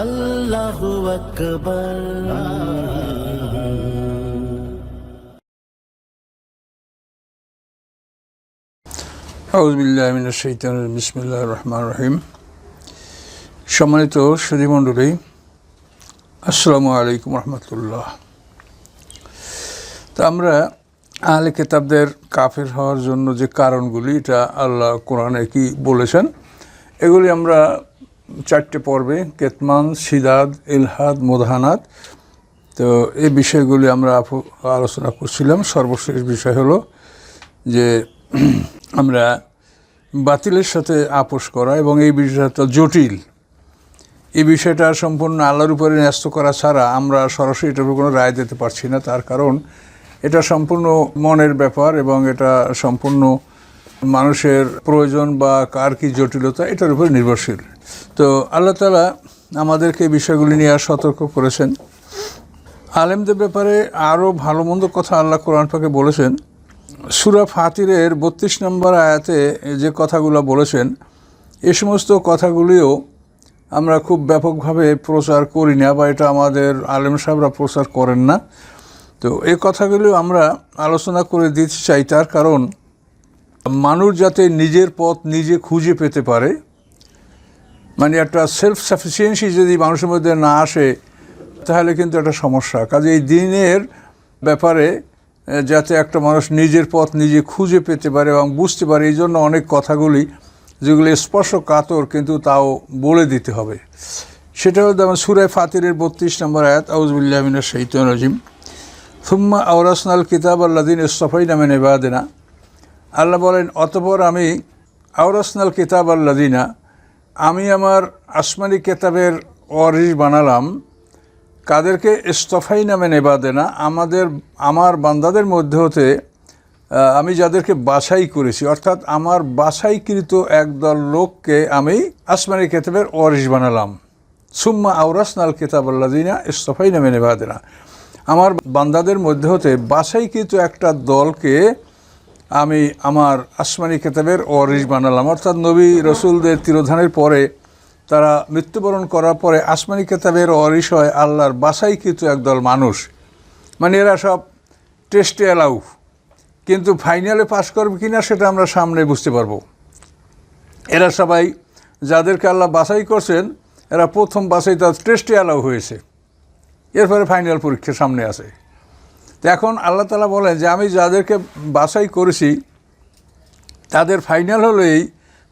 আল্লাহু আকবার। বিসমিল্লাহ রহমান রহিম। সম্মানিত সুধীমণ্ডলী আসসালামু আলাইকুম রহমতুল্লাহ। তা আমরা আহলে কেতাবদের কাফের হওয়ার জন্য যে কারণগুলি, এটা আল্লাহ কোরআনে কি বলেছেন, এগুলি আমরা চারটে পর্বে, কেতমান, সিদাদ, ইলহাদ, মোদহানাত। তো এই বিষয়গুলি আমরা আলোচনা করছিলাম। সর্বশেষ বিষয় হলো যে আমরা বাতিলের সাথে আপোষ করা এবং এই বিষয়টা জটিল। এই বিষয়টা সম্পূর্ণ আল্লাহর উপরে ন্যস্ত করা ছাড়া আমরা সরাসরি এটার উপর কোনো রায় দিতে পারছি না। তার কারণ এটা সম্পূর্ণ মনের ব্যাপার এবং এটা সম্পূর্ণ মানুষের প্রয়োজন বা কার কি জটিলতা, এটার উপর নির্ভরশীল। তো আল্লাহ তালা আমাদেরকে এই বিষয়গুলি নিয়ে আর সতর্ক করেছেন। আলেমদের ব্যাপারে আরও ভালো মন্দ কথা আল্লাহ কোরআন পাকে বলেছেন। সুরা ফাতিরের বত্রিশ নম্বর আয়াতে যে কথাগুলো বলেছেন, এ সমস্ত কথাগুলিও আমরা খুব ব্যাপকভাবে প্রচার করি না বা এটা আমাদের আলেম সাহেবরা প্রচার করেন না। তো এই কথাগুলিও আমরা আলোচনা করে দিতে চাই, তার কারণ মানুষ যাতে নিজের পথ নিজে খুঁজে পেতে পারে মানে একটা সেলফ সাফিসিয়েন্সি যদি মানুষের মধ্যে না আসে, তাহলে কিন্তু একটা সমস্যা। কাজে এই দিনের ব্যাপারে যাতে একটা মানুষ নিজের পথ নিজে খুঁজে পেতে পারে এবং বুঝতে পারে, এই জন্য অনেক কথাগুলি, যেগুলি স্পর্শ কাতর কিন্তু তাও বলে দিতে হবে। সেটা হলো যেমন সুরায় ফাতিরের বত্রিশ নম্বর আয়াত আউজবুল্লাহমিনা শৈতন রাজিম। থুম্মা আওরাসনাল কিতাব আল্লাদিন ইস্তফাই নামে নেবাদেনা আল্লাহ বলেন, অতপর আমি আওরাসনাল কিতাব আল্লাদিনা আমি আমার আসমানি কেতাবের ওয়ারিস বানালাম। কাদেরকে ইস্তফাই নামে নেবাদে না। আমাদের, আমার বান্দাদের মধ্যে হতে আমি যাদেরকে বাছাই করেছি, অর্থাৎ আমার বাছাইকৃত একদল লোককে আমি আসমানি কেতাবের ওয়ারিস বানালাম। সুম্মা আওরাসনাল কেতাব আল্লাদিনা ইস্তফাই নামে নেবাদে না। আমার বান্দাদের মধ্যে হতে বাছাইকৃত একটা দলকে আমি আমার আসমানি কেতাবের ওয়ারিস বানালাম। অর্থাৎ নবী রসুলদের তিরোধানের পরে তারা মৃত্যুবরণ করার পরে আসমানি কেতাবের ওয়ারিস হয় আল্লাহর বাসাইকৃত একদল মানুষ। মানে এরা সব টেস্টে অ্যালাউ কিন্তু ফাইনালে পাশ করবে কি না সেটা আমরা সামনে বুঝতে পারব। এরা সবাই যাদেরকে আল্লাহ বাছাই করছেন, এরা প্রথম বাছাই তার টেস্টে অ্যালাউ হয়েছে। এরপরে ফাইনাল পরীক্ষা সামনে আসে তো এখন আল্লাহ তালা বলেন যে আমি যাদেরকে বাছাই করেছি, তাদের ফাইনাল হলো এই,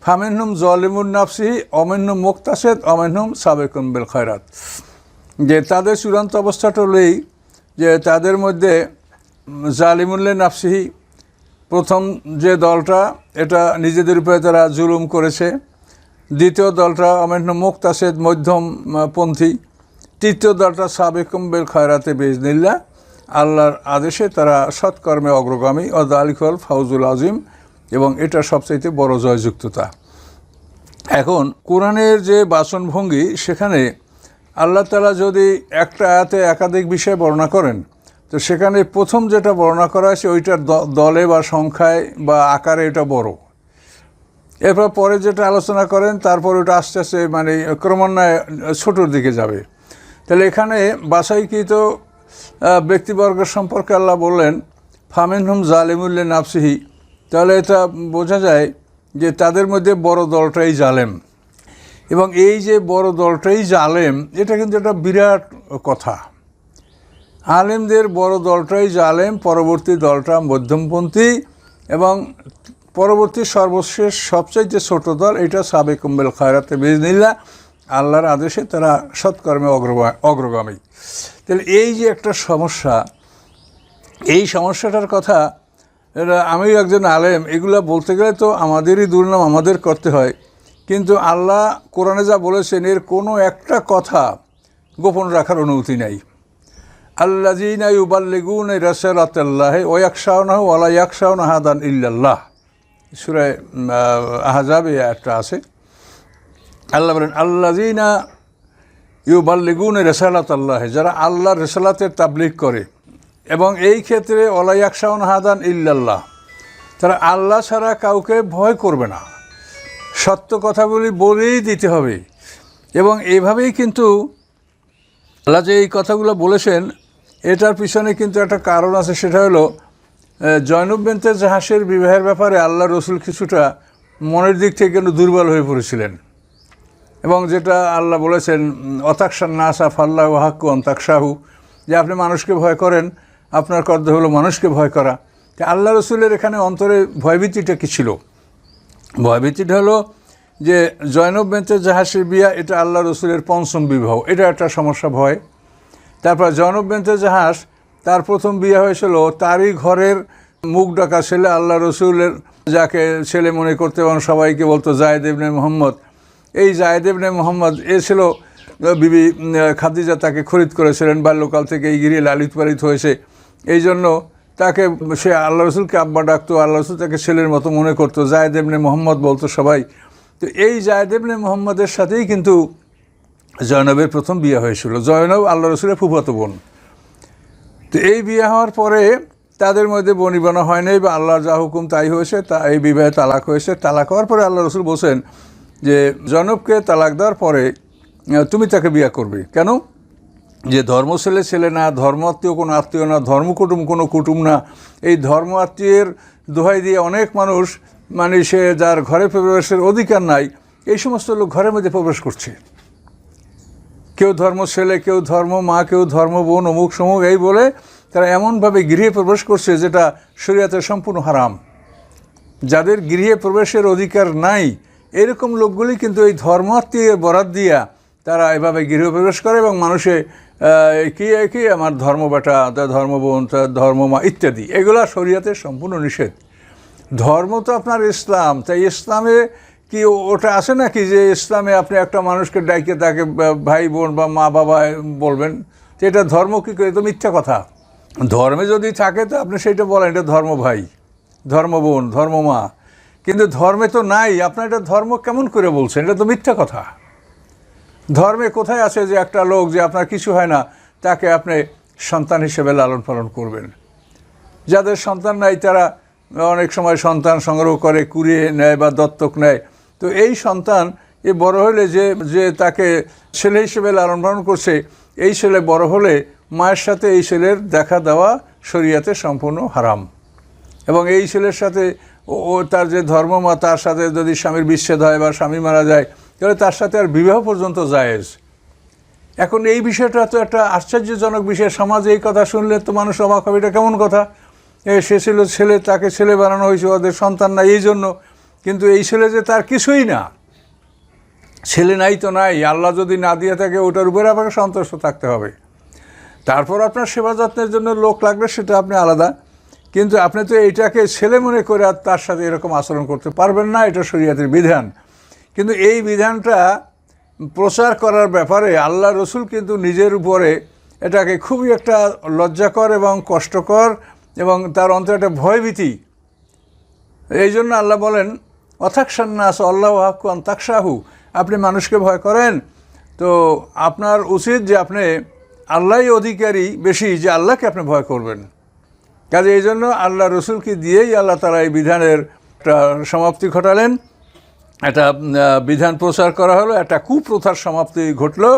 ফামেনহুম জলিমুন নাফসি, অমেন্হুম মুক্তাসেদ, অমেন্হুম সাবেকুম বেল খয়রাত। যে তাদের চূড়ান্ত অবস্থাটা হলো এই, যে তাদের মধ্যে জালিমুল্লে নাফসিহি প্রথম যে দলটা, এটা নিজেদের উপরে তারা জুলুম করেছে। দ্বিতীয় দলটা মুক্তাসেদ, মধ্যম পন্থী। তৃতীয় দলটা সাবেকুম বেল খয়রাতে বেজনিল্লা আল্লাহর আদেশে তারা সৎকর্মে অগ্রগামী ও দালিকল ফাউজুল আজিম, এবং এটা সবচাইতে বড় জয়যুক্ততা। এখন কোরআনের যে বাচনভঙ্গি সেখানে আল্লাহ তালা যদি একটা আয়াতে একাধিক বিষয় বর্ণনা করেন, তো সেখানে প্রথম যেটা বর্ণনা করা হয়েছে, ওইটার দলে বা সংখ্যায় বা আকারে এটা বড়। এরপর পরে যেটা আলোচনা করেন, তারপর ওটা আস্তে আস্তে মানে ক্রমান্বয়ে ছোটোর দিকে যাবে। তাহলে এখানে বাসাইকৃত আহ, ব্যক্তিবর্গের সম্পর্কে আল্লাহ বললেন ফামিনহুম জালেমুল্লে নাফসিহি। তাহলে এটা বোঝা যায় যে তাদের মধ্যে বড় দলটাই জালেম। এবং এই যে বড় দলটাই জালেম এটা কিন্তু একটা বিরাট কথা। আলেমদের বড় দলটাই জালেম পরবর্তী দলটা মধ্যমপন্থী এবং পরবর্তী সর্বশেষ সবচাইতে ছোট দল এটা সাবেক কুম্বেল খায়রাতে বেজনিল্লা আল্লাহর আদেশে তারা সৎকর্মে অগ্রগা অগ্রগামী। তাহলে এই যে একটা সমস্যা, এই সমস্যাটার কথা আমিও একজন আলেম, এগুলা বলতে গেলে তো আমাদেরই দুর্নাম, আমাদের করতে হয়। কিন্তু আল্লাহ কোরআনে যা বলেছেন, এর কোনো একটা কথা গোপন রাখার অনুমতি নাই। আল্লাজিনা ইউবাল্লিগুন রাসালাতাল্লাহ ও একশাওনা ওয়ালা একশাওনা হাদান ইল্লাল্লাহ। সুরায় আহাজাবে একটা আছে। আল্লাহ বলেন আল্লাজিনা ইউবাল্লিগুন রেসালাত আল্লাহ যারা আল্লাহর রেসালাতের তাবলিগ করে। এবং এই ক্ষেত্রে ওলাইয়াকশাউন হাদান ইল্লাল্লাহ তারা আল্লাহ ছাড়া কাউকে ভয় করবে না। সত্য কথাগুলি বলেই দিতে হবে। এবং এইভাবেই কিন্তু আল্লাহ যে এই কথাগুলো বলেছেন, এটার পিছনে কিন্তু একটা কারণ আছে, সেটা হলো জয়নব বেন্তে জাহাসের বিবাহের ব্যাপারে আল্লাহ রসুল কিছুটা মনের দিক থেকে কিন্তু দুর্বল হয়ে পড়েছিলেন। এবং যেটা আল্লাহ বলেছেন অতাকসান নাসা ফাল্লাহ হাক্কু অন্তাকসাহু যে আপনি মানুষকে ভয় করেন, আপনার কর্তব্য হলো মানুষকে ভয় করা। তা আল্লাহ রসুলের এখানে অন্তরে ভয়ভীতিটা কী ছিল? ভয়ভীতিটা হলো যে জয়নব বেন্তের জাহাসের বিয়া, এটা আল্লাহ রসুলের পঞ্চম বিবাহ। এটা একটা সমস্যা, ভয়। তারপর জয়নব বেন্তের জাহাজ তার প্রথম বিয়ে হয়েছিল তারই ঘরের মুখ ডাকা ছেলে আল্লাহ রসুলের, যাকে ছেলে মনে করতে এবং সবাইকে বলতো জায়দ ইবনে মোহাম্মদ। এই জায়দ ইবনে মোহাম্মদ, এ ছিল বিবি খাদিজা তাকে খরিদ করেছিলেন, বাল্যকাল থেকে এই গিরিয়ে লালিত পালিত হয়েছে। এই জন্য তাকে, সে আল্লাহ রসুলকে আব্বা ডাকতো, আল্লাহ রসুল তাকে ছেলের মতো মনে করতো, জায়দ ইবনে মোহাম্মদ বলতো সবাই। তো এই জায়দ ইবনে মোহাম্মদের সাথেই কিন্তু জয়নবের প্রথম বিয়ে হয়েছিল। জয়নব আল্লাহ রসুলের ফুফাতো বোন। তো এই বিয়ে হওয়ার পরে তাদের মধ্যে বনিবনা হয় নাই বা আল্লাহর যা হুকুম তাই হয়েছে, তা এই বিবাহে তালাক হয়েছে। তালাক হওয়ার পরে আল্লাহ রসুল বলছেন যে জনবকে তালাক দেওয়ার পরে তুমি তাকে বিয়ে করবে। কেন? যে ধর্ম ছেলে ছেলে না, ধর্ম আত্মীয় কোনো আত্মীয় না, ধর্ম কুটুম কোনো কুটুম না। এই ধর্ম আত্মীয়ের দোহাই দিয়ে অনেক মানুষ মানে সে যার ঘরে প্রবেশের অধিকার নাই, এই সমস্ত লোক ঘরের মধ্যে প্রবেশ করছে। কেউ ধর্ম ছেলে, কেউ ধর্ম মা, কেউ ধর্ম বোন, অমুক সমুক, এই বলে তারা এমনভাবে গৃহে প্রবেশ করছে যেটা শরীয়তের সম্পূর্ণ হারাম। যাদের গৃহে প্রবেশের অধিকার নাই এরকম লোকগুলি কিন্তু এই ধর্মাত্মীয় বরাত দিয়া তারা এভাবে গৃহে প্রবেশ করে এবং মানুষে কি কি আমার ধর্ম বেটা তার ধর্ম বোন তার ধর্ম মা ইত্যাদি। এগুলা শরীয়তের সম্পূর্ণ নিষেধ। ধর্ম তো আপনার ইসলাম। তাই ইসলামে কি ওটা আছে নাকি যে ইসলামে আপনি একটা মানুষকে ডাইকে তাকে ভাই বোন বা মা বাবা বলবেন? তো এটা ধর্ম কী করে? তো মিথ্যা কথা। ধর্মে যদি থাকে তো আপনি সেইটা বলেন, এটা ধর্ম ভাই ধর্ম বোন ধর্ম মা কিন্তু ধর্মে তো নাই, আপনার এটা ধর্ম কেমন করে বলছেন? এটা তো মিথ্যা কথা। ধর্মে কোথায় আছে যে একটা লোক যে আপনার কিছু হয় না, তাকে আপনি সন্তান হিসেবে লালন পালন করবেন। যাদের সন্তান নাই, তারা অনেক সময় সন্তান সংগ্রহ করে, কুড়িয়ে নেয় বা দত্তক নেয়। তো এই সন্তান এ বড় হলে যে যে তাকে ছেলে হিসেবে লালন পালন করছে, এই ছেলে বড় হলে মায়ের সাথে এই ছেলের দেখা দেওয়া শরীয়তে সম্পূর্ণ হারাম। এবং এই ছেলের সাথে ও- তার যে ধর্মমা তার সাথে যদি স্বামীর বিচ্ছেদ হয় বা স্বামী মারা যায়, তাহলে তার সাথে আর বিবাহ পর্যন্ত জায়েজ। এখন এই বিষয়টা তো একটা আশ্চর্যজনক বিষয়। সমাজে এই কথা শুনলে তো মানুষ অবাক হবে। এটা কেমন কথা? সে ছিল ছেলে, তাকে ছেলে বানানো হয়েছে, ওদের সন্তান নাই, এই জন্য। কিন্তু এই ছেলে যে তার কিছুই না। ছেলে নাই তো নাই। আল্লাহ যদি না দিয়ে থাকে, ওটার উপরে আপনাকে সন্তুষ্ট থাকতে হবে। তারপর আপনার সেবা যত্নের জন্য লোক লাগবে সেটা আপনি আলাদা। কিন্তু আপনি তো এইটাকে ছেলে মনে করে আর তার সাথে এরকম আচরণ করতে পারবেন না, এটা শরীয়তের বিধান। কিন্তু এই বিধানটা প্রচার করার ব্যাপারে আল্লাহ রসুল কিন্তু নিজের উপরে এটাকে খুবই একটা লজ্জাকর এবং কষ্টকর এবং তার অন্তরে একটা ভয়ভীতি। এই জন্য আল্লাহ বলেন অথাকসান্নাস আল্লাহ হাক্কু অন্তাকসাহু আপনি মানুষকে ভয় করেন, তো আপনার উচিত যে আপনি আল্লাহই অধিকারী বেশি, যে আল্লাহকে আপনি ভয় করবেন। কাজে এই জন্য আল্লাহ রসুলকে দিয়েই আল্লাহ তারা এই বিধানের সমাপ্তি ঘটালেন। একটা বিধান প্রচার করা হলো, একটা কুপ্রথার সমাপ্তি ঘটলো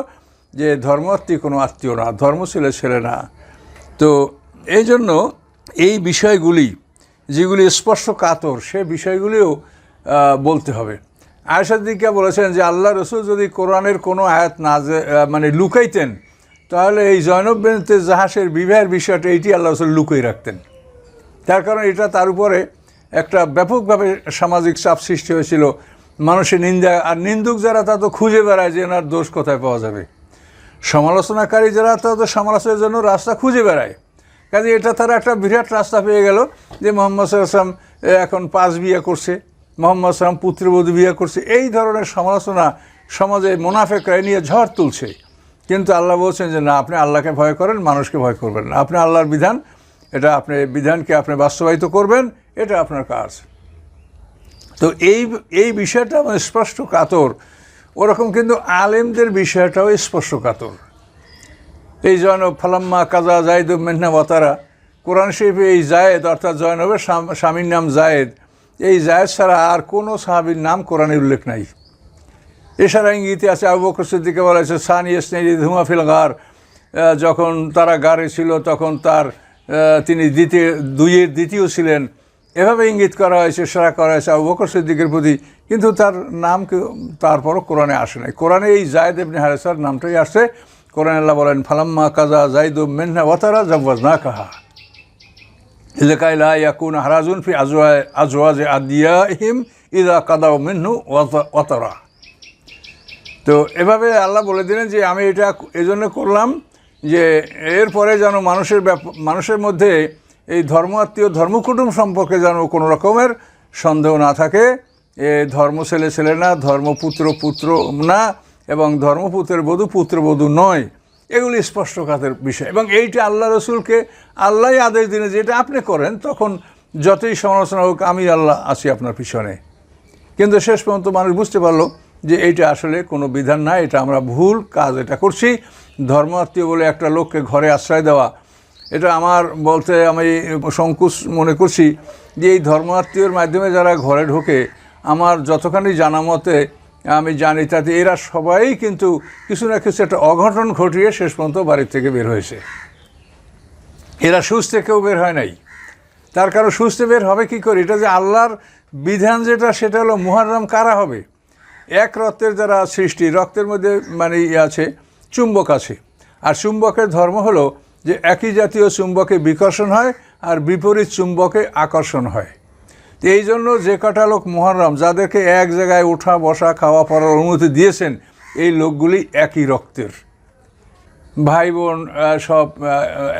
যে ধর্মাত্মী কোনো আত্মীয় না, ধর্ম ছেলে ছেলে না। তো এই জন্য এই বিষয়গুলি, যেগুলি স্পষ্ট কাতর সে বিষয়গুলিও বলতে হবে। আয়সাদিকা বলেছেন যে আল্লাহ রসুল যদি কোরআনের কোনো আয়াত না মানে লুকাইতেন তাহলে এই জয়নব বেনতে জাহাসের বিবাহের বিষয়টা এইটি আল্লাহ রসুল লুকিয়ে রাখতেন। তার কারণ এটা তার উপরে একটা ব্যাপকভাবে সামাজিক চাপ সৃষ্টি হয়েছিল। মানুষের নিন্দা, আর নিন্দুক যারা, তা তো খুঁজে বেড়ায় যে এনার দোষ কোথায় পাওয়া যাবে। সমালোচনাকারী যারা, তা তো সমালোচনার জন্য রাস্তা খুঁজে বেড়ায়। কাজে এটা তারা একটা বিরাট রাস্তা পেয়ে গেল যে মোহাম্মদ সাল্লাম এখন পাঁচ বিয়ে করছে। মোহাম্মদ সাল্লাম পুত্রবধূ বিয়ে করছে। এই ধরনের সমালোচনা সমাজে মোনাফেকরা নিয়ে ঝড় তুলছে। কিন্তু আল্লাহ বলছেন যে, না, আপনি আল্লাহকে ভয় করেন, মানুষকে ভয় করবেন না। আপনি আল্লাহর বিধান, এটা আপনি, বিধানকে আপনি বাস্তবায়িত করবেন, এটা আপনার কাজ। তো এই এই বিষয়টা মানে স্পষ্ট কাতর। ওরকম কিন্তু আলেমদের বিষয়টাও স্পষ্ট কাতর। এই জয়নব, ফালাম্মা কাজা জায়দ মেহনা ওয়াতারা কোরআন শরীফে এই জায়েদ অর্থাৎ জয়নবের স্বাম- স্বামীর নাম জায়েদ, এই জায়েদ ছাড়া আর কোনো সাহাবীর নাম কোরআনে উল্লেখ নাই। এছাড়া ইঙ্গিতে আছে আবু বকর সিদ্দিকে বলা হয়েছে, সান ইয়েসনেরি ধুমা ফিল গার। যখন তারা গারে ছিল, তখন তার তিনি দ্বিতীয়, দুইয়ের দ্বিতীয় ছিলেন। এভাবে ইঙ্গিত করা হয়েছে সেরা করা হয়েছে আবু বকর সিদ্দিকের প্রতি। কিন্তু তার নাম তারপরও কোরআনে আসে নাই। কোরআনে এই জায়দ ইবনে হারেসার নামটাই আসছে কোরআন আল্লাহ বলেন, ফালাম্মা কাজা জাইদু মেন্না ওয়াতারা জাব্বাজ না কাহা ইলাকাই লা ইয়াকুন হারাজুন ফি আজওয়া আজওয়াজ আদিয়াহিম ইদা কাদাও মিন্নু ওয়াতা- ওয়াতারা। তো এভাবে আল্লাহ বলে দিলেন যে আমি এটা এই জন্য করলাম যে এরপরে যেন মানুষের মানুষের মধ্যে এই ধর্ম আত্মীয় ধর্মকুটুম সম্পর্কে যেন কোনো রকমের সন্দেহ না থাকে। এ ধর্ম ছেলে ছেলে না ধর্মপুত্র পুত্র না, এবং ধর্মপুত্রের বধূ পুত্রবধূ নয়। এগুলি স্পষ্ট কাতের বিষয়। এবং এইটা আল্লাহ রসুলকে আল্লাহ আদেশ দিনে যেটা আপনি করেন, তখন যতই সমালোচনা হোক আমি আল্লাহ আছি আপনার পিছনে। কিন্তু শেষ পর্যন্ত মানুষ বুঝতে পারল যে এইটা আসলে কোনো বিধান না এটা আমরা ভুল কাজ এটা করছি। ধর্মাত্মীয় বলে একটা লোককে ঘরে আশ্রয় দেওয়া, এটা আমার বলতে আমি সংকুচ মনে করছি যে এই ধর্মাত্মীয়র মাধ্যমে যারা ঘরে ঢোকে, আমার যতখানি জানা মতে আমি জানি তাতে এরা সবাই কিন্তু কিছু না কিছু একটা অঘটন ঘটিয়ে শেষ পর্যন্ত বাড়ির থেকে বের হয়েছে। এরা সুস্থে কেউ বের হয় নাই। তার কারণ সুস্থ বের হবে কি করে? এটা যে আল্লাহর বিধান যেটা, সেটা হলো মুহাররম কারা হবে? এক রক্তের যারা সৃষ্টি, রক্তের মধ্যে মানে ইয়ে আছে, চুম্বক আছে। আর চুম্বকের ধর্ম হলো যে একই জাতীয় চুম্বকে বিকর্ষণ হয় আর বিপরীত চুম্বকে আকর্ষণ হয়। এই জন্য যে কটা লোক মহরম, যাদেরকে এক জায়গায় ওঠা বসা, খাওয়া, পড়ার অনুমতি দিয়েছেন, এই লোকগুলি একই রক্তের। ভাই, বোন সব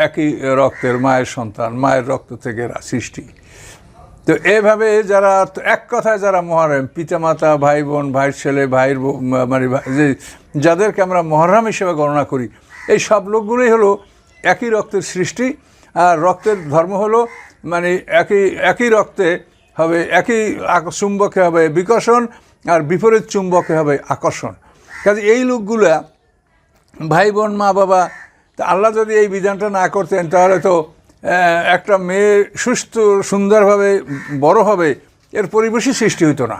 একই রক্তের, মায়ের সন্তান, মায়ের রক্ত থেকে সৃষ্টি। তো এভাবে যারা এক কথায় যারা মহরম, পিতামাতা ভাই বোন ভাইয়ের ছেলে, ভাইয়ের মানে যে যাদেরকে আমরা মহরম হিসেবে গণনা করি, এই সব লোকগুলোই হলো একই রক্তের সৃষ্টি, আর রক্তের ধর্ম হলো মানে একই একই রক্তে হবে, একই চুম্বকে হবে বিকর্ষণ, আর বিপরীত চুম্বকে হবে আকর্ষণ। কাজে এই লোকগুলা ভাই বোন মা বাবা তা আল্লাহ যদি এই বিধানটা না করতেন, তাহলে তো একটা মেয়ে সুস্থ, সুন্দরভাবে, বড় হবে, এর পরিবেশই সৃষ্টি হতো না।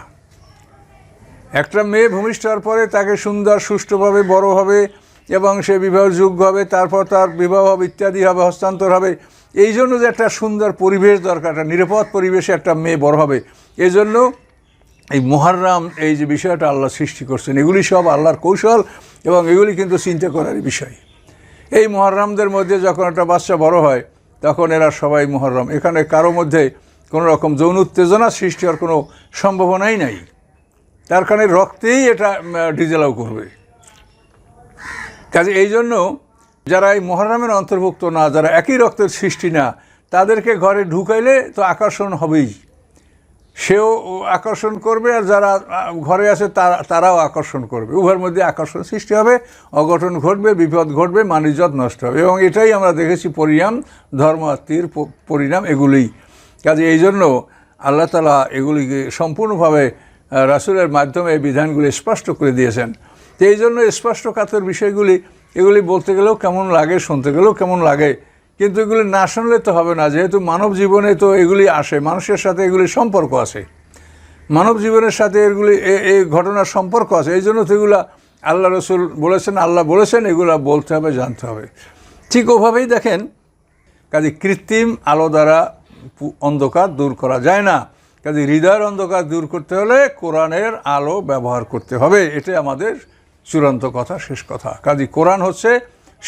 একটা মেয়ে ভূমিষ্ঠ হওয়ার পরে তাকে সুন্দর, সুষ্ঠুভাবে বড় হবে এবং সে বিবাহ যোগ্য হবে, তারপর তার বিবাহ হবে, ইত্যাদি হবে, হস্তান্তর হবে। এই জন্য যে একটা সুন্দর পরিবেশ দরকার, একটা নিরাপদ পরিবেশে একটা মেয়ে বড় হবে। এই জন্য এই মহারাম এই যে বিষয়টা আল্লাহ সৃষ্টি করছেন, এগুলি সব আল্লাহর কৌশল এবং এগুলি কিন্তু চিন্তা করারই বিষয়। এই মহরমদের মধ্যে যখন একটা বাচ্চা বড় হয় তখন এরা সবাই মহরম এখানে কারও মধ্যে কোনো রকম যৌন উত্তেজনা সৃষ্টি হওয়ার কোনো সম্ভাবনাই নাই। তার কারণে রক্তেই এটা ডিজেলাও করবে। কাজে এই জন্য যারা এই মহরমের অন্তর্ভুক্ত না, যারা একই রক্তের সৃষ্টি না, তাদেরকে ঘরে ঢুকাইলে তো আকর্ষণ হবেই। সেও আকর্ষণ করবে আর যারা ঘরে আছে তারা, তারাও আকর্ষণ করবে। উভয়ের মধ্যে আকর্ষণ সৃষ্টি হবে, অঘটন ঘটবে, বিপদ ঘটবে মানিজত নষ্ট হবে। এবং এটাই আমরা দেখেছি পরিণাম ধর্মাত্মীর পরিণাম এগুলিই। কাজে এই জন্য আল্লাহ তালা এগুলিকে সম্পূর্ণভাবে রাসূলের মাধ্যমে এই বিধানগুলি স্পষ্ট করে দিয়েছেন। তো এই জন্য স্পষ্ট কাতের বিষয়গুলি, এগুলি বলতে গেলেও কেমন লাগে, শুনতে গেলেও কেমন লাগে কিন্তু এগুলি না শুনলে তো হবে না, যেহেতু মানব জীবনে তো এগুলি আসে, মানুষের সাথে এগুলি সম্পর্ক আছে। মানব জীবনের সাথে এগুলি এই ঘটনার সম্পর্ক আছে, এই জন্য তো এগুলো আল্লাহ রসুল বলেছেন, আল্লাহ বলেছেন, এগুলা বলতে হবে, জানতে হবে। ঠিক ওভাবেই দেখেন, কাজে কৃত্রিম আলো দ্বারা অন্ধকার দূর করা যায় না। কাজে হৃদয়ের অন্ধকার দূর করতে হলে কোরআনের আলো ব্যবহার করতে হবে, এটাই আমাদের চূড়ান্ত কথা, শেষ কথা। কাজে কোরআন হচ্ছে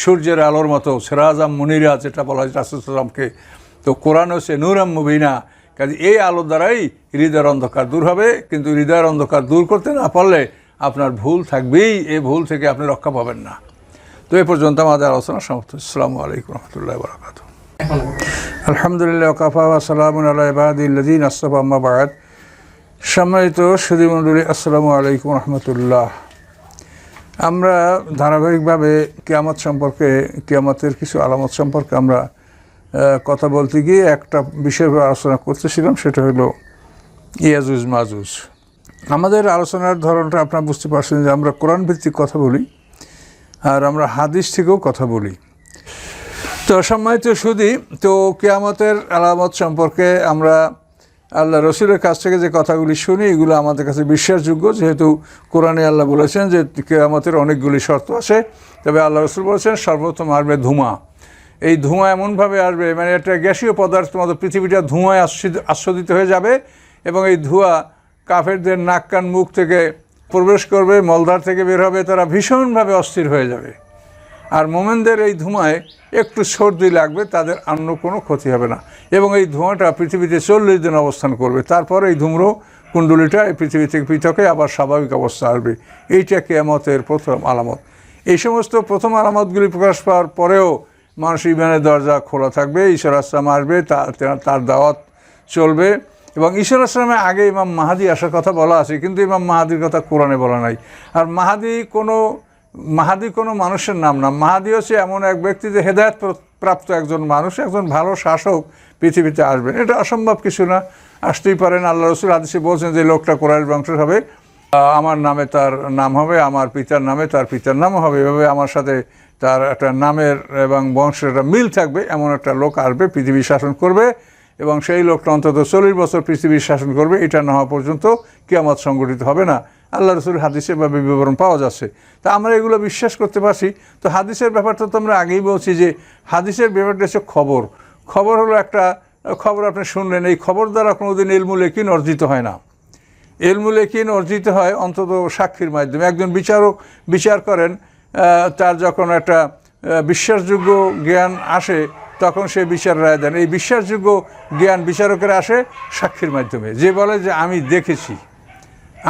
সূর্যের আলোর মতো সেরাজাম মুনিরা যেটা বলা হয় রাসুলামকে তো কোরআন হচ্ছে নূরাম মুবিনা। কাজে এই আলো দ্বারাই হৃদয়ের অন্ধকার দূর হবে, কিন্তু হৃদয়ের অন্ধকার দূর করতে না পারলে আপনার ভুল থাকবেই, এই ভুল থেকে আপনি রক্ষা পাবেন না। তো এ পর্যন্ত আমাদের আলোচনা সমাপ্ত। আসসালামু আলাইকুম রহমতুল্লাহ বরাকাতু আলহামদুলিল্লাহ কাফা সালাম আল্লাহ ইবাদিল্লাদিন আসফা আম্মাবাদ সম্মানিত সুদীমণ্ডলী আসসালামু আলাইকুম রহমতুল্লাহ। আমরা ধারাবাহিকভাবে কিয়ামত সম্পর্কে, কিয়ামতের কিছু আলামত সম্পর্কে আমরা কথা বলতে গিয়ে একটা বিষয় আলোচনা করতেছিলাম, সেটা হলো ইয়াজুজ মাজুজ। আমাদের আলোচনার ধরনটা আপনারা বুঝতে পারছেন যে আমরা কোরআন ভিত্তিক কথা বলি, আর আমরা হাদিস থেকেও কথা বলি। তো সম্মানিত সুদী তো কেয়ামতের আলামত সম্পর্কে আমরা আল্লাহ রসুলের কাছ থেকে যে কথাগুলি শুনি, এগুলো আমাদের কাছে বিশ্বাসযোগ্য। যেহেতু কোরআনে আল্লাহ বলেছেন যে কেরামতের অনেকগুলি শর্ত আছে, তবে আল্লাহ রসুল বলেছেন সর্বপ্রথম আসবে ধুমা। এই ধোঁয়া এমনভাবে আসবে মানে একটা গ্যাসীয় পদার্থ মতো পৃথিবীটা ধোঁয়ায় আচ্ছাদিত হয়ে যাবে এবং এই ধোঁয়া কাফেরদের নাক কান মুখ থেকে প্রবেশ করবে মলদার থেকে বের হবে, তারা ভীষণভাবে অস্থির হয়ে যাবে। আর মোমেনদের এই ধোঁয়ায় একটু সর্দি লাগবে, তাদের অন্য কোনো ক্ষতি হবে না। এবং এই ধোঁয়াটা পৃথিবীতে চল্লিশ দিন অবস্থান করবে। তারপর এই ধূম্র কুণ্ডলিটা এই পৃথিবী থেকে পৃথক আবার স্বাভাবিক অবস্থা আসবে। এইটা কেয়ামতের প্রথম আলামত। এই সমস্ত প্রথম আলামতগুলি প্রকাশ পাওয়ার পরেও মানুষ ইমানের দরজা খোলা থাকবে, ঈশ্বর আসলাম আসবে তার দাওয়াত চলবে। এবং ঈশ্বর আসলামের আগে ইমাম মাহাদি আসার কথা বলা আছে, কিন্তু ইমাম মাহাদির কথা কোরআনে বলা নাই। আর মাহাদি কোনো মাহাদি কোনো মানুষের নাম না। মাহাদি হচ্ছে এমন এক ব্যক্তি যে হেদায়ত প্রাপ্ত একজন মানুষ, একজন ভালো শাসক পৃথিবীতে আসবেন। এটা অসম্ভব কিছু না। আসতেই পারেন, আল্লাহ রসুল হাদিসে বলছেন যে লোকটা কোরআন বংশের হবে। আমার নামে তার নাম হবে, আমার পিতার নামে তার পিতার নাম হবে। এভাবে আমার সাথে তার একটা নামের এবং বংশের একটা মিল থাকবে। এমন একটা লোক আসবে, পৃথিবী শাসন করবে এবং সেই লোকটা অন্তত চল্লিশ বছর পৃথিবীর শাসন করবে। এটা না হওয়া পর্যন্ত কিয়ামত সংগঠিত হবে না। আল্লাহ রসুল হাদিসে বা বিবরণ পাওয়া যাচ্ছে। তা আমরা এগুলো বিশ্বাস করতে পারছি। তো হাদিসের ব্যাপারটা তো আমরা আগেই বলছি যে হাদিসের ব্যাপারটা হচ্ছে খবর। খবর হলো একটা, খবর আপনি শুনলেন, এই খবর দ্বারা কোনোদিন ইলমুল একিন অর্জিত হয় না। এলমুল একিন অর্জিত হয় অন্তত সাক্ষীর মাধ্যমে। একজন বিচারক বিচার করেন তার যখন একটা বিশ্বাসযোগ্য জ্ঞান আসে, তখন সে বিচার রায় দেন। এই বিশ্বাসযোগ্য জ্ঞান বিচারকের আসে সাক্ষীর মাধ্যমে। যে বলে যে আমি দেখেছি।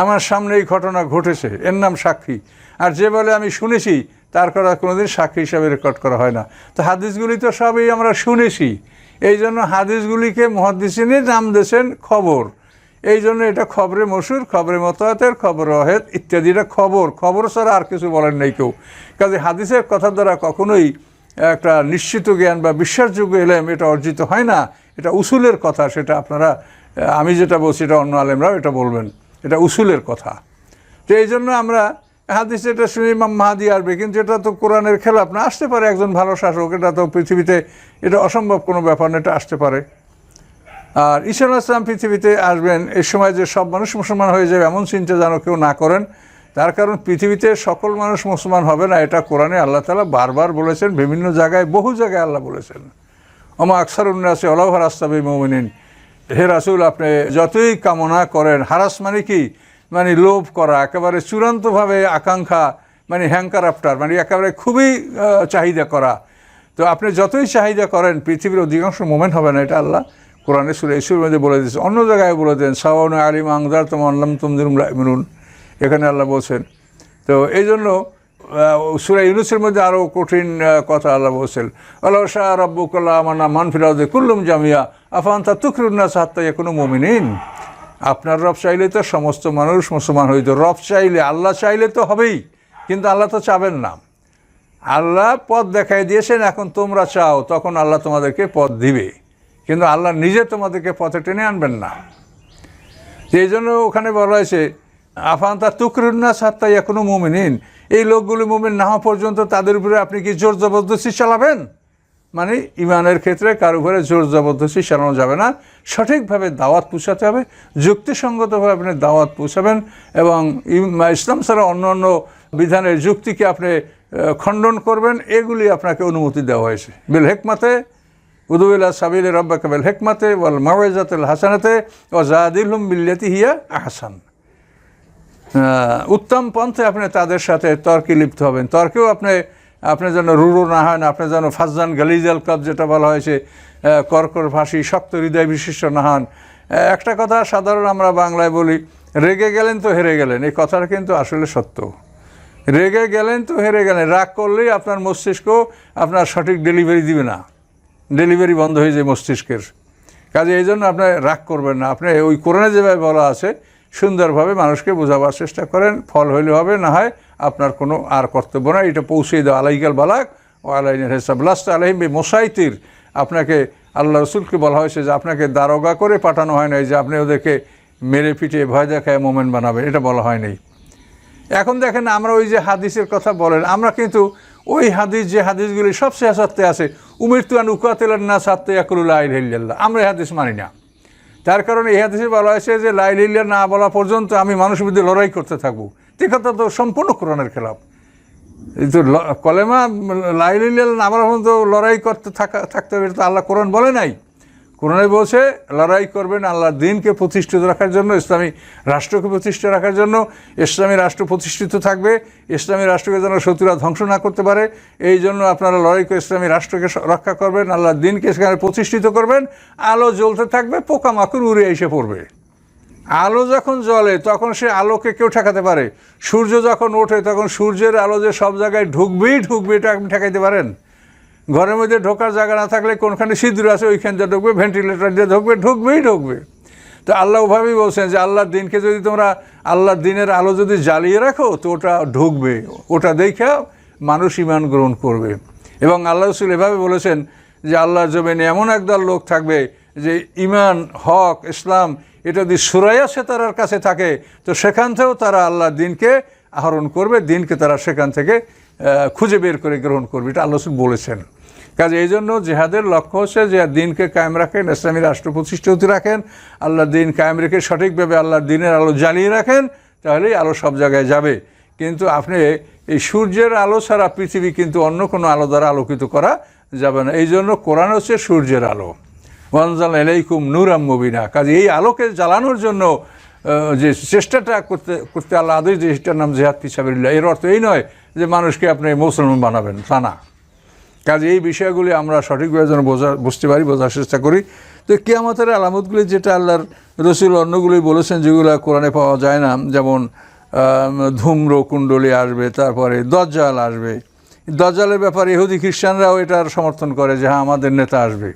আমার সামনে এই ঘটনা ঘটেছে, এর নাম সাক্ষী। আর যে বলে আমি শুনেছি, তার কথা কোনোদিন সাক্ষী হিসাবে রেকর্ড করা হয় না। তো হাদিসগুলি তো সবই আমরা শুনেছি। এই জন্য হাদিসগুলিকে মহাদিসিনে নাম দিয়েছেন খবর। এই জন্য এটা খবরে মসুর খবরে মতায়তের, খবর অহেদ ইত্যাদিটা খবর। খবর ছাড়া আর কিছু বলেন নাই কেউ। কাজে হাদিসের কথা দ্বারা কখনোই একটা নিশ্চিত জ্ঞান বা বিশ্বাসযোগ্য এলেম এটা অর্জিত হয় না। এটা উসুলের কথা, সেটা আপনারা, আমি যেটা বলছি, এটা অন্য আলেমরাও এটা বলবেন। এটা উসুলের কথা। তো এই জন্য আমরা হাদিস এটা শুনি ইমাম মাহাদি আসবে, কিন্তু এটা তো কোরআনের খেলাফ না, আসতে পারে একজন ভালো শাসক, এটা তো পৃথিবীতে এটা অসম্ভব কোনো ব্যাপার না, এটা আসতে পারে। আর ঈশ্বর আসলাম পৃথিবীতে আসবেন, এই সময় যে সব মানুষ মুসলমান হয়ে যাবে, এমন চিন্তা যেন কেউ না করেন। তার কারণ পৃথিবীতে সকল মানুষ মুসলমান হবে না, এটা কোরআনে আল্লাহ তালা বারবার বলেছেন, বিভিন্ন জায়গায়, বহু জায়গায় আল্লাহ বলেছেন। আমা আকসার উন্নাসে অলাহ রাস্তাবি মমিনিন। হে রাসুল, আপনি যতই কামনা করেন, হারাস মানে কি? মানে লোভ করা, একেবারে চূড়ান্তভাবে আকাঙ্ক্ষা মানে হ্যাঙ্কার আফটার মানে একেবারে খুবই চাহিদা করা। তো আপনি যতই চাহিদা করেন, পৃথিবীর অধিকাংশ মোমেন্ট হবে না এটা আল্লাহ কোরআনে সুরে ইসুর মধ্যে বলে দিয়েছে। অন্য জায়গায় বলে দেন সাওয়ান আলিম আংদার তোম আল্লাম তুমদিন মিনুন এখানে আল্লাহ বলছেন। তো এই জন্য সুরা ইউনুসের মধ্যে আরও কঠিন কথা আল্লাহ বলছেন। আল্লাহ শাহ রব্বুকাল্লাহ মান ফিরাউদে কুল্লুম জামিয়া। আফান তা তুকরুন্না সাত্তা কোনো মমিনিন। আপনার রব চাইলে তো সমস্ত মানুষ মুসলমান হইতো। রব চাইলে, আল্লাহ চাইলে তো হবেই, কিন্তু আল্লাহ তো চাবেন না। আল্লাহ পথ দেখাই দিয়েছেন, এখন তোমরা চাও, তখন আল্লাহ তোমাদেরকে পথ দিবে। কিন্তু আল্লাহ নিজে তোমাদেরকে পথে টেনে আনবেন না। এই জন্য ওখানে বলা হয়েছে আফান তা তুকরুন্না সাত্তা এখনও মুমিনিন। এই লোকগুলি মুমিন না হওয়া পর্যন্ত তাদের উপরে আপনি কি জোর জবরদস্তি চালাবেন? মানে ইমানের ক্ষেত্রে কারও ঘরে জোর জবরদস্তি চালানো যাবে না। সঠিকভাবে দাওয়াত পৌঁছাতে হবে যুক্তিসঙ্গতভাবে আপনি দাওয়াত পৌঁছাবেন এবং ইসলাম ছাড়া অন্য অন্য বিধানের যুক্তিকে আপনি খণ্ডন করবেন এগুলি আপনাকে অনুমতি দেওয়া হয়েছে। বিল হেকমাতে উদুল্লাহ সাবিল রব্বাকে বিল হেকমাতে ওয়াল মাওয়াজাতুল হাসানাতে ও জাদিলহুম বিল্লাতি হিয়া আহসান। আহ, উত্তম পন্থে আপনি তাদের সাথে তর্কে লিপ্ত হবেন। তর্কেও আপনি আপনি যেন রুরু না হন, আপনি যেন ফাজান গালিজাল কাপ যেটা বলা হয়েছে কর্কর ফাঁসি, শক্ত হৃদয় বিশিষ্ট না হন। একটা কথা সাধারণ আমরা বাংলায় বলি, রেগে গেলেন তো হেরে গেলেন। এই কথাটা কিন্তু আসলে সত্য। রেগে গেলেন তো হেরে গেলেন। রাগ করলেই আপনার মস্তিষ্ক আপনার সঠিক ডেলিভারি দিবে না। ডেলিভারি বন্ধ হয়ে যায় মস্তিষ্কের। কাজে এই জন্য আপনি রাগ করবেন না। আপনি ওই কোরআনে যেভাবে বলা আছে, সুন্দরভাবে মানুষকে বোঝাবার চেষ্টা করেন, ফল হইলে হবে, না হয় আপনার কোনো আর কর্তব্য না এটা পৌঁছে দেওয়া আলাইকাল বালাক ও আলাইনের হেসাব। লাস্ট আলাইম মোসাইতির আপনাকে আল্লাহ রসুলকে বলা হয়েছে যে আপনাকে দারোগা করে পাঠানো হয় নাই, যে আপনি ওদেরকে মেরে পিটে ভয় দেখায় মোমেন্ট বানাবেন। এটা বলা হয় নাই। এখন দেখেন আমরা ওই যে হাদিসের কথা বলেন, আমরা কিন্তু ওই হাদিস, যে হাদিসগুলি সব শেষাত্তে আছে উমির তুয়ান উকাতেলেন না সাত্তে আইল্লাহ আমরা হাদিস মানি না। তার কারণে এই হাদিসে বলা হয়েছে যে লাইলিল্লা না বলা পর্যন্ত আমি মানুষের বিরুদ্ধে লড়াই করতে থাকব। এ কথা তো সম্পূর্ণ কোরআনের খেলাফ। তো কলেমা লাইলিল্লা না বলা পর্যন্ত লড়াই করতে থাকা থাকতে হবে, এটা তো আল্লাহ কোরআন বলে নাই। কোরআনে বলছে, লড়াই করবেন আল্লাহর দিনকে প্রতিষ্ঠিত রাখার জন্য, ইসলামী রাষ্ট্রকে প্রতিষ্ঠিত রাখার জন্য, ইসলামী রাষ্ট্র প্রতিষ্ঠিত থাকবে, ইসলামী রাষ্ট্রকে যেন শত্রুরা ধ্বংস না করতে পারে, এই জন্য আপনারা লড়াই করে ইসলামী রাষ্ট্রকে রক্ষা করবেন, আল্লাহর দিনকে সেখানে প্রতিষ্ঠিত করবেন, আলো জ্বলতে থাকবে, পোকামাকড় উড়ে এসে পড়বে। আলো যখন জ্বলে, তখন সে আলোকে কেউ ঠেকাতে পারে। সূর্য যখন ওঠে, তখন সূর্যের আলো যে সব জায়গায় ঢুকবেই ঢুকবে, এটা আপনি ঠেকাইতে পারেন। ঘরের মধ্যে ঢোকার জায়গা না থাকলে কোনখানে সিঁদুর আছে, ওইখান দিয়ে ঢুকবে ভেন্টিলেটর দিয়ে ঢুকবে, ঢুকবেই ঢুকবে। তো আল্লাহ ওভাবেই বলছেন যে আল্লাহর দিনকে যদি তোমরা আল্লাহর দিনের আলো যদি জ্বালিয়ে রাখো, তো ওটা ঢুকবে। ওটা দেখে মানুষ ইমান গ্রহণ করবে। এবং আল্লাহ রসুল এভাবে বলেছেন যে আল্লাহর জমিনে এমন একদল লোক থাকবে যে ইমান হক, ইসলাম, এটা যদি সুরাইয়া সেতারার কাছে থাকে, তো সেখান থেকেও তারা আল্লাহর দিনকে আহরণ করবে, দিনকে তারা সেখান থেকে খুঁজে বের করে গ্রহণ করবে। এটা আল্লাহ বলেছেন। কাজে এই জন্য জেহাদের লক্ষ্য হচ্ছে যে দিনকে কায়েম রাখেন, ইসলামী রাষ্ট্র প্রতিষ্ঠিত রাখেন, আল্লাহর দিন কায়েম রেখে সঠিকভাবে আল্লাহর দিনের আলো জ্বালিয়ে রাখেন, তাহলেই আলো সব জায়গায় যাবে। কিন্তু আপনি এই সূর্যের আলো ছাড়া পৃথিবী কিন্তু অন্য কোনো আলো দ্বারা আলোকিত করা যাবে না। এই জন্য কোরআন হচ্ছে সূর্যের আলো। ওয়ানজাল এলাইকুম নুরাম মুবিনা। কাজে এই আলোকে জ্বালানোর জন্য যে চেষ্টাটা করতে করতে আল্লাহ আদেশ যে সেটার নাম জেহাদ ফিসাবিল্লা এর অর্থ এই নয় যে মানুষকে আপনি মুসলমান বানাবেন, তা না। কাজে এই বিষয়গুলি আমরা সঠিকভাবে যেন বোঝা বুঝতে পারি, বোঝার চেষ্টা করি। তো কেয়ামতের আলামতগুলি যেটা আল্লাহর রসুল অন্যগুলি বলেছেন, যেগুলো কোরআনে পাওয়া যায় না, যেমন ধূম্র কুণ্ডলী আসবে, তারপরে দজ্জাল আসবে। দজ্জালের ব্যাপারে ইহুদি খ্রিস্টানরাও এটার সমর্থন করে যে হ্যাঁ আমাদের নেতা আসবে।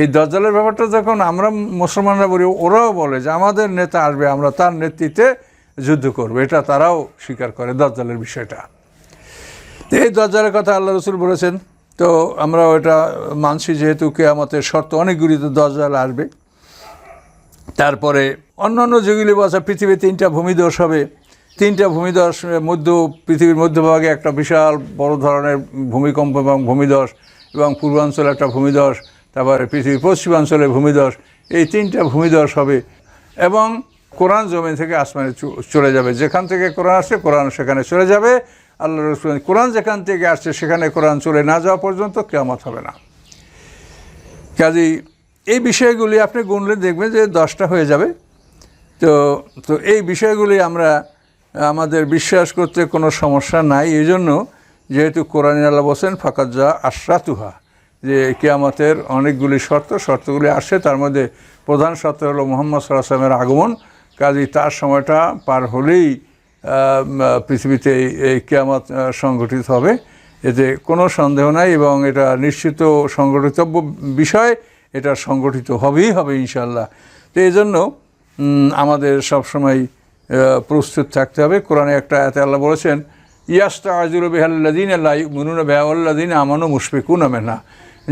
এই দজ্জালের ব্যাপারটা যখন আমরা মুসলমানরা বলি, ওরাও বলে যে, আমাদের নেতা আসবে, আমরা তার নেতৃত্বে যুদ্ধ করব। এটা তারাও স্বীকার করে দজ্জালের বিষয়টা। এই দরজারের কথা আল্লাহ রসুল বলেছেন তো আমরা ওটা মানছি যেহেতু কেয়ামতের শর্ত অনেকগুলি তো দরজাল আসবে। তারপরে অন্যান্য যেগুলি বলছে পৃথিবী তিনটা ভূমিদোষ হবে। তিনটা ভূমিদোষ মধ্য, পৃথিবীর মধ্যভাগে একটা বিশাল বড় ধরনের ভূমিকম্প এবং ভূমিদোষ এবং পূর্বাঞ্চলে একটা ভূমিদোষ, তারপরে পৃথিবীর পশ্চিমাঞ্চলে ভূমিদোষ, এই তিনটা ভূমিদোষ হবে এবং কোরআন জমি থেকে আসমানে চলে যাবে। যেখান থেকে কোরআন আসে কোরআন সেখানে চলে যাবে। আল্লাহ রসুল কোরআন যেখান থেকে আসছে, সেখানে কোরআন চলে না যাওয়া পর্যন্ত কেয়ামত হবে না। কাজেই এই বিষয়গুলি আপনি গুনলে দেখবেন যে দশটা হয়ে যাবে। তো তো এই বিষয়গুলি আমরা, আমাদের বিশ্বাস করতে কোনো সমস্যা নাই। এই জন্য যেহেতু কোরআন আল্লাহ বলছেন ফাকাত যা আশরাতুহা, যে কেয়ামতের অনেকগুলি শর্ত, শর্তগুলি আসছে। তার মধ্যে প্রধান শর্ত হলো মোহাম্মদ সাল্লাহামের আগমন। কাজেই তার সময়টা পার হলেই পৃথিবীতে এই- কেয়ামত সংগঠিত হবে। এতে কোনো সন্দেহ নাই এবং এটা নিশ্চিত সংগঠিতব্য বিষয়, এটা সংগঠিত হবেই হবে ইনশাল্লাহ তো এই জন্য আমাদের সবসময় প্রস্তুত থাকতে হবে। কোরআনে একটা আয়াতে আল্লাহ বলেছেন ইয়াস্তা আজির বেহাল্লাদিন আল্লাহ মুনুন বেহাল্লাদিন আমানু মুশফিকুন মেনা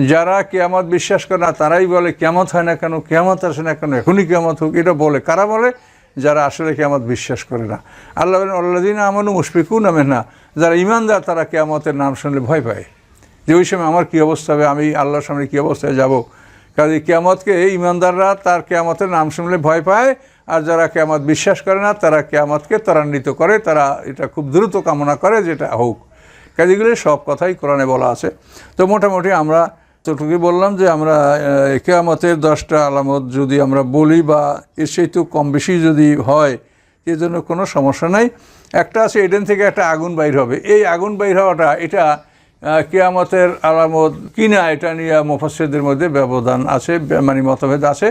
যারা কেয়ামত বিশ্বাস করে না, তারাই বলে কেয়ামত হয় না কেন, কেয়ামত আসে না কেন, এখনই কেয়ামত হোক, এটা বলে। কারা বলে? যারা আসলে কেয়ামত বিশ্বাস করে না। আল্লাহ আল্লাদিন আমানু মুশফিকুন না যারা ইমানদার তারা কেয়ামতের নাম শুনলে ভয় পায়। যে ওই সময় আমার কী অবস্থা হবে, আমি আল্লাহর সামনে কী অবস্থায় যাব? কাজে কেয়ামতকে ইমানদাররা তার কেয়ামতের নাম শুনলে ভয় পায়, আর যারা কেয়ামত বিশ্বাস করে না, তারা কেয়ামতকে ত্বরান্বিত করে, তারা এটা খুব দ্রুত কামনা করে, যেটা হোক। কাজেগুলি সব কথাই কোরআনে বলা আছে। তো মোটামুটি আমরা যতটুকুই বললাম যে আমরা কেয়ামতের দশটা আলামত যদি আমরা বলি বা এর তো কম বেশি যদি হয় এর জন্য কোনো সমস্যা নাই। একটা আছে এডেন থেকে একটা আগুন বাইর হবে। এই আগুন বাইর হওয়াটা, এটা কেয়ামতের আলামত কিনা, এটা নিয়ে মুফাসসিরদের মধ্যে ব্যবধান আছে মানে মতভেদ আছে।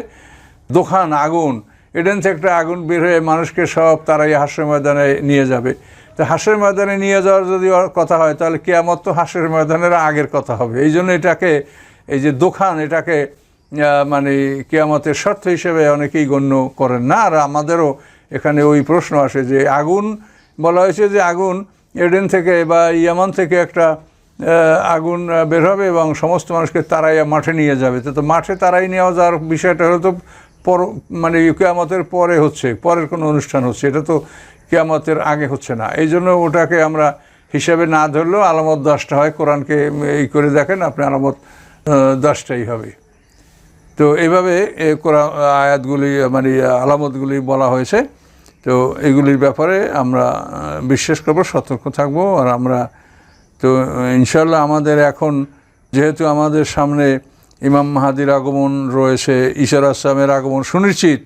দোকান, আগুন, এডেন থেকে একটা আগুন বের হয়ে মানুষকে সব তারা এই হাস্য ময়দানে নিয়ে যাবে। তো হাস্যের ময়দানে নিয়ে যাওয়ার যদি কথা হয়, তাহলে কেয়ামত তো হাস্যের ময়দানের আগের কথা হবে। এই জন্য এটাকে, এই যে দোকান, এটাকে মানে কেয়ামতের শর্ত হিসেবে অনেকেই গণ্য করেন না। আর আমাদেরও এখানে ওই প্রশ্ন আসে যে আগুন, বলা হয়েছে যে আগুন এডেন থেকে বা ইয়ামান থেকে একটা আগুন বের হবে এবং সমস্ত মানুষকে তারাইয়া মাঠে নিয়ে যাবে। তো তো মাঠে তারাই নেওয়া যাওয়ার বিষয়টা হলো তো পর মানে কেয়ামতের পরে হচ্ছে, পরের কোনো অনুষ্ঠান হচ্ছে। এটা তো কেয়ামতের আগে হচ্ছে না। এই জন্য ওটাকে আমরা হিসাবে না ধরলেও আলামত দশটা হয়। কোরআনকে এই করে দেখেন, আপনি আলামত দশটাই হবে। তো এইভাবে কোরআন, আয়াতগুলি মানে আলামতগুলি বলা হয়েছে। তো এগুলির ব্যাপারে আমরা বিশ্বাস করব, সতর্ক থাকব। আর আমরা তো ইনশাল্লাহ আমাদের এখন যেহেতু আমাদের সামনে ইমাম মাহাদির আগমন রয়েছে ঈশ্বর আসলামের আগমন সুনিশ্চিত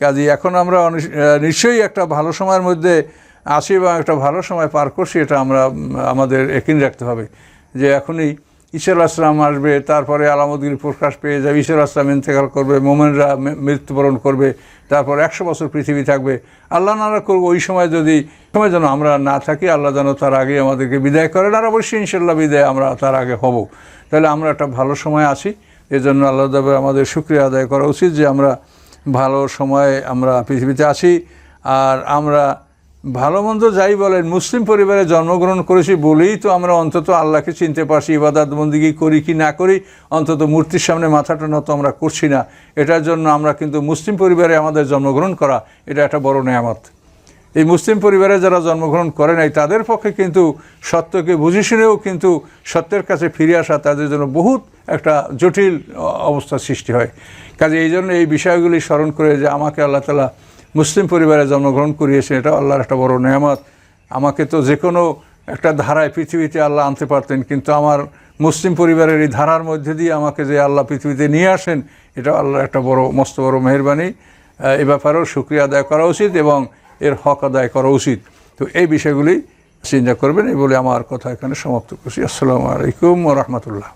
কাজে এখন আমরা নিশ্চয়ই একটা ভালো সময়ের মধ্যে আসি বা একটা ভালো সময় পার করছি, এটা আমরা আমাদের একিন রাখতে হবে। যে এখনই ঈশ্বর আসলাম আসবে, তারপরে আলামতগুলি প্রকাশ পেয়ে যাবে ঈশ্বর আসলাম ইন্তেকাল করবে, মোমেনরা মৃত্যুবরণ করবে, তারপর একশো বছর পৃথিবী থাকবে। আল্লাহ নারা করব ওই সময় যদি, সময় যেন আমরা না থাকি, আল্লাহ যেন তার আগে আমাদেরকে বিদায় করেন, আর অবশ্যই ইনশাল্লাহ বিদায় আমরা তার আগে হব। তাহলে আমরা একটা ভালো সময় আছি, এজন্য আল্লাহ আমাদের শুক্রিয়া আদায় করা উচিত যে আমরা ভালো সময়ে আমরা পৃথিবীতে আছি, আর আমরা ভালো মন্দ যাই বলেন, মুসলিম পরিবারে জন্মগ্রহণ করেছি বলেই তো আমরা অন্তত আল্লাহকে চিনতে পারছি, ইবাদাত বন্দিগি করি কি না করি, অন্তত মূর্তির সামনে মাথাটা নত আমরা করছি না। এটার জন্য আমরা কিন্তু মুসলিম পরিবারে আমাদের জন্মগ্রহণ করা, এটা একটা বড় নেয়ামত। এই মুসলিম পরিবারে যারা জন্মগ্রহণ করে নাই, তাদের পক্ষে কিন্তু সত্যকে বুঝে শুনেও কিন্তু সত্যের কাছে ফিরে আসা তাদের জন্য বহুত একটা জটিল অবস্থার সৃষ্টি হয়। কাজে এই জন্য এই বিষয়গুলি স্মরণ করে যে আমাকে আল্লাহ তালা মুসলিম পরিবারে জন্মগ্রহণ করিয়েছেন, এটা আল্লাহর একটা বড় নেয়ামত। আমাকে তো যে কোনো একটা ধারায় পৃথিবীতে আল্লাহ আনতে পারতেন, কিন্তু আমার মুসলিম পরিবারের এই ধারার মধ্যে দিয়ে আমাকে যে আল্লাহ পৃথিবীতে নিয়ে আসেন, এটা আল্লাহর একটা বড়, মস্ত বড় মেহরবানি। এ ব্যাপারেও সুক্রিয়া আদায় করা উচিত এবং এর হক আদায় করা উচিত। তো এই বিষয়গুলি চিন্তা করবেন, এই বলে আমার কথা এখানে সমাপ্ত করছি। আসসালামু আলাইকুম রহমতুল্লাহ।